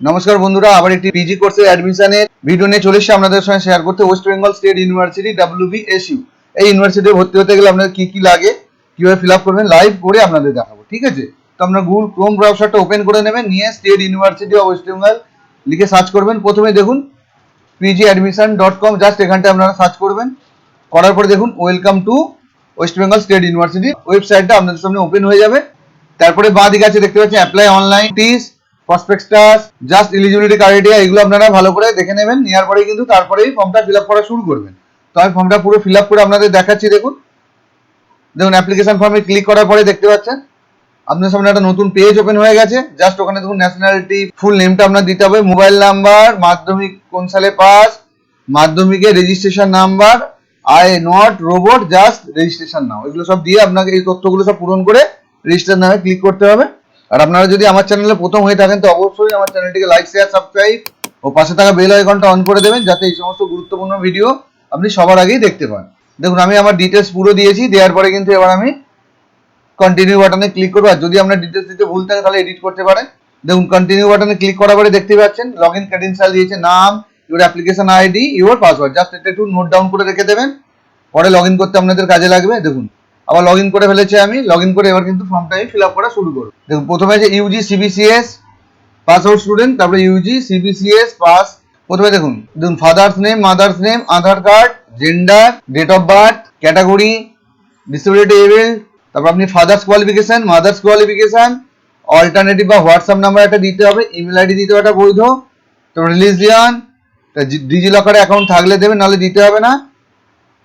নমস্কার বন্ধুরা, আবার একটি পিজি কোর্সের অ্যাডমিশনের ভিডিও নিয়ে চলে এসেছি আপনাদের সঙ্গে শেয়ার করতে West Bengal state university WBSU এই ইউনিভার্সিটি ভর্তি হতে গেলে আপনাদের কি কি লাগে, কীভাবে ফিল আপ করবেন লাইভ করে আপনাদের দেখাবো, ঠিক আছে? তো আপনার গুগল ক্রোম ব্রাউজারটা ওপেন করে নেবেন, নিয়ে state university of West Bengal লিখে সার্চ করবেন। প্রথমে দেখুন PG admission dot com just এখানটা আপনারা সার্চ করবেন। করার পরে দেখুন welcome to West Bengal state university ওয়েবসাইটটা আপনাদের সামনে ওপেন হয়ে যাবে। তারপরে বাঁ দিকে আছে, দেখতে পাচ্ছেন apply online TISS prospectus just eligibility criteria এগুলো আপনারা ভালো করে দেখে নেবেন, নেওয়ার পরে কিন্তু তারপরেই ফর্মটা ফিল করা শুরু করবেন। তো আমি ফর্মটা পুরো ফিল করে আপনাদের দেখাচ্ছি, দেখুন। দেখুন অ্যাপ্লিকেশন ফর্মে ক্লিক করার পরে দেখতে পাচ্ছেন আপনার সামনে একটা নতুন পেজ ওপেন হয়ে গেছে। জাস্ট ওখানে দেখুন ন্যাশনালিটি ফুল নেমটা আপনার দিতে হবে মোবাইল নাম্বার মাধ্যমিক কোন সালে পাস মাধ্যমিকের registration number I not robot just registration নাও এগুলো সব দিয়ে আপনাকে এই তথ্যগুলো সব পূরণ করে রেজিস্টার নামে ক্লিক করতে হবে। আর আপনারা যদি আমার চ্যানেলে প্রথম হয়ে থাকেন, তো অবশ্যই আমার চ্যানেলটিকে লাইক শেয়ার সাবস্ক্রাইব ও পাশে থাকা বেল আইকনটা অন করে দেবেন, যাতে এই সমস্ত গুরুত্বপূর্ণ ভিডিও আপনি সবার আগেই দেখতে পান। দেখুন, আমি আমার ডিটেলস পুরো দিয়েছি, দেওয়ার পরে কিন্তু এবার আমি কন্টিনিউ বাটনে ক্লিক করব। আর যদি আপনার ডিটেলস দিতে ভুল থাকে, তাহলে এডিট করতে পারেন। দেখুন কন্টিনিউ বাটনে ক্লিক করার পরে দেখতে পাচ্ছেন লগ ইন ক্রেডেন্সিয়াল দিয়েছে, নাম your application ID your password just এটা একটু নোট ডাউন করে রেখে দেবেন, পরে লগ ইন করতে আপনাদের কাজে লাগবে। দেখুন আবার লগ করে ফেলেছি আমি। লগ করে এবার কিন্তু ফর্মটা আমি ফিল আপ করা শুরু করব। দেখুন, প্রথমে আছে UG CBCS pass out student তারপরে ইউজি সিবিসিএস পাস প্রথমে দেখুন দেখুন father's name mother's name Aadhaar card gender date of birth category disability able তারপর আপনি father's qualification mother's qualification alternative বা হোয়াটসঅ্যাপ নাম্বার একটা দিতে হবে ইমেল আইডি দিতে হবে একটা বৈধ, তারপর রিলিজিয়ান ডিজি লকারে অ্যাকাউন্ট থাকলে দেবে, নাহলে দিতে হবে না।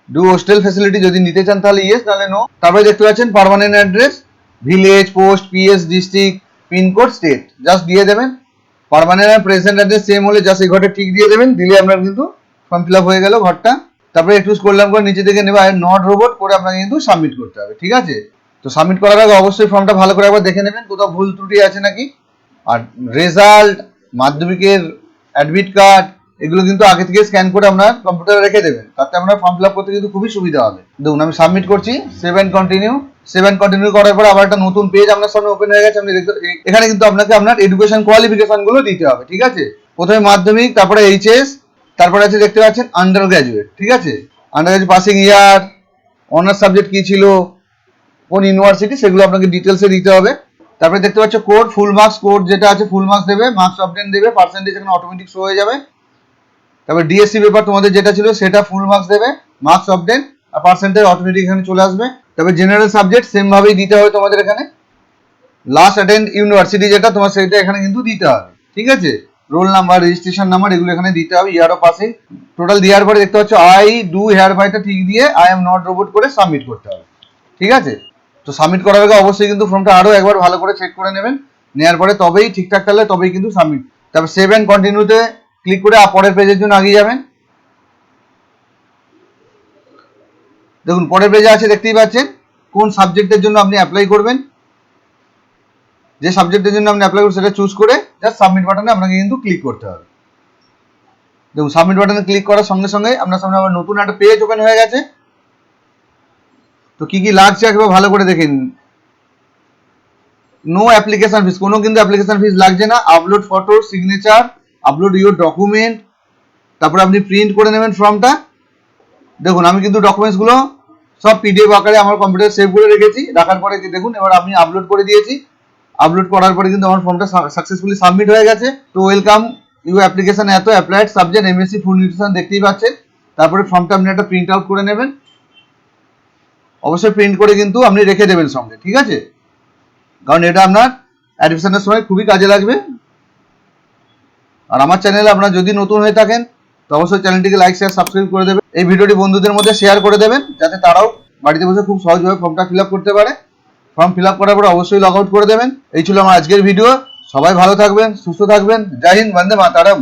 ডু হোস্টেল ফ্যাসিলিটি যদি নিতে চান তাহলে ইয়েস নাহলে নো তারপরে দেখতে পাচ্ছেন permanent address village post PS district pincode state just দিয়ে দেবেন। পারমানেন্ট আর প্রেজেন্ট অ্যাড্রেস সেম হলে জাস্ট এই ঘরটা ঠিক দিয়ে দেবেন। দিলে আপনার কিন্তু ফর্ম ফিল আপ হয়ে গেল ঘরটা। তারপরে একটু করলাম করে নিচে থেকে নেবে আর নট রোবট করে আপনাকে কিন্তু সাবমিট করতে হবে, ঠিক আছে? তো সাবমিট করার আগে অবশ্যই ফর্মটা ভালো করে একবার দেখে নেবেন, কোথাও ভুল ত্রুটি আছে নাকি? আর রেজাল্ট মাধ্যমিকের অ্যাডমিট কার্ড এগুলো কিন্তু আগে থেকে স্ক্যান করে আপনার কম্পিউটারে রেখে দেবেন। তাতে আপনার ফর্ম ফিল আপ করতে কিন্তু খুবই সুবিধা হবে। দেখুন, আমি সাবমিট করছি সেভেন কন্টিনিউ সেভন কন্টিনিউ করার পর আবার একটা নতুন পেজ আপনার সামনে ওপেন হয়ে গেছে, আপনি এখানে কিন্তু আপনাকে আপনার এডুকেশন কোয়ালিফিকেশনগুলো দিতে হবে, ঠিক আছে? প্রথমে মাধ্যমিক, তারপরে এইচএস তারপরে আছে দেখতে পাচ্ছেন আন্ডার গ্রাজুয়েট ঠিক আছে? Undergraduate passing year honours subject কি ছিল, কোন ইউনিভার্সিটি সেগুলো আপনাকে ডিটেলসে দিতে হবে। তারপরে দেখতে পাচ্ছ কোড ফুল মার্কস কোড যেটা আছে ফুল মার্কস দেবে মার্কস অবটেন দেবে পার্সেন্টেজ এখানে অটোমেটিক শো হয়ে যাবে। তারপর ডিএসসি পেপার তোমাদের যেটা ছিল সেটা ফুল মার্কস দেবে মার্কস অবটেন আর পার্সেন্টেজ অটোমেটিক এখানে চলে আসবে। তারপর জেনারেল সাবজেক্ট সেম ভাবেই দিতে হবে তোমাদের এখানে। লাস্ট অ্যাটেন্ড ইউনিভার্সিটি যেটা, তোমার সেটা এখানে কিন্তু দিতে হবে। ঠিক আছে? রোল নাম্বার রেজিস্ট্রেশন নাম্বার এগুলো এখানে দিতে হবে ইয়ার অফ পাসিং টোটাল দেওয়ার পরে দেখতে পাচ্ছ আই ডু হেয়ার বাইটা ঠিক দিয়ে আই এম নট রোবট করে সাবমিট করতে হবে। ঠিক আছে? তো সাবমিট করার আগে অবশ্যই কিন্তু ফর্মটা আরও একবার ভালো করে চেক করে নেবেন। নেওয়ার পরে তবেই ঠিকঠাক থাকলে তবেই কিন্তু সাবমিট তারপর সেভ অ্যান্ড কন্টিনিউতে ক্লিক করে পরের পেজের জন্য এগিয়ে যাবেন। দেখুন, পরের পেজে আছে, দেখতেই পাচ্ছেন, কোন সাবজেক্টের জন্য আপনি অ্যাপ্লাই করবেন। যে সাবজেক্টের জন্য আপনি অ্যাপ্লাই করবেন, সেটা চুজ করে জাস্ট সাবমিট বাটনে আপনাকে কিন্তু ক্লিক করতে হবে। দেখুন সাবমিট বাটনে ক্লিক করার সঙ্গে সঙ্গে আপনার সামনে আবার নতুন একটা পেজ ওপেন হয়ে গেছে। তো কি কি লাগছে একবার ভালো করে দেখে নিন। নো অ্যাপ্লিকেশন ফিস কোনো কিন্তু অ্যাপ্লিকেশন ফিস লাগছে না। Upload photo signature upload your document তারপরে আপনি প্রিন্ট করে নেবেন ফর্মটা দেখুন, আমি কিন্তু ডকুমেন্টসগুলো সব পিডিএফ আকারে আমার কম্পিউটার সেভ করে রেখেছি। রাখার পরে দেখুন, এবার আমি আপলোড করে দিয়েছি। আপলোড করার পরে কিন্তু আমার ফর্মটা সাকসেসফুলি সাবমিট হয়ে গেছে। তো ওয়েলকাম ইউ অ্যাপ্লিকেশন এত applied subject MSc full nutrition দেখতেই পাচ্ছেন। তারপরে ফর্মটা আপনি একটা প্রিন্ট আউট করে নেবেন। অবশ্যই প্রিন্ট করে কিন্তু আপনি রেখে দেবেন সঙ্গে, ঠিক আছে? কারণ এটা আপনার অ্যাডমিশনের সময় খুবই কাজে লাগবে। আর আমার চ্যানেলে আপনারা যদি নতুন হয়ে থাকেন, তো অবশ্যই চ্যানেলটিকে লাইক শেয়ার সাবস্ক্রাইব করে দেবেন। এই ভিডিওটি বন্ধুদের মধ্যে শেয়ার করে দেবেন, যাতে তারাও বাড়িতে বসে খুব সহজভাবে ফর্মটা ফিল করতে পারে। ফর্ম ফিল করার পরে অবশ্যই লগ আউট করে দেবেন। এই ছিল আমার আজকের ভিডিও সবাই ভালো থাকবেন, সুস্থ থাকবেন। জয় হিন্দ, বন্দে মাতারম।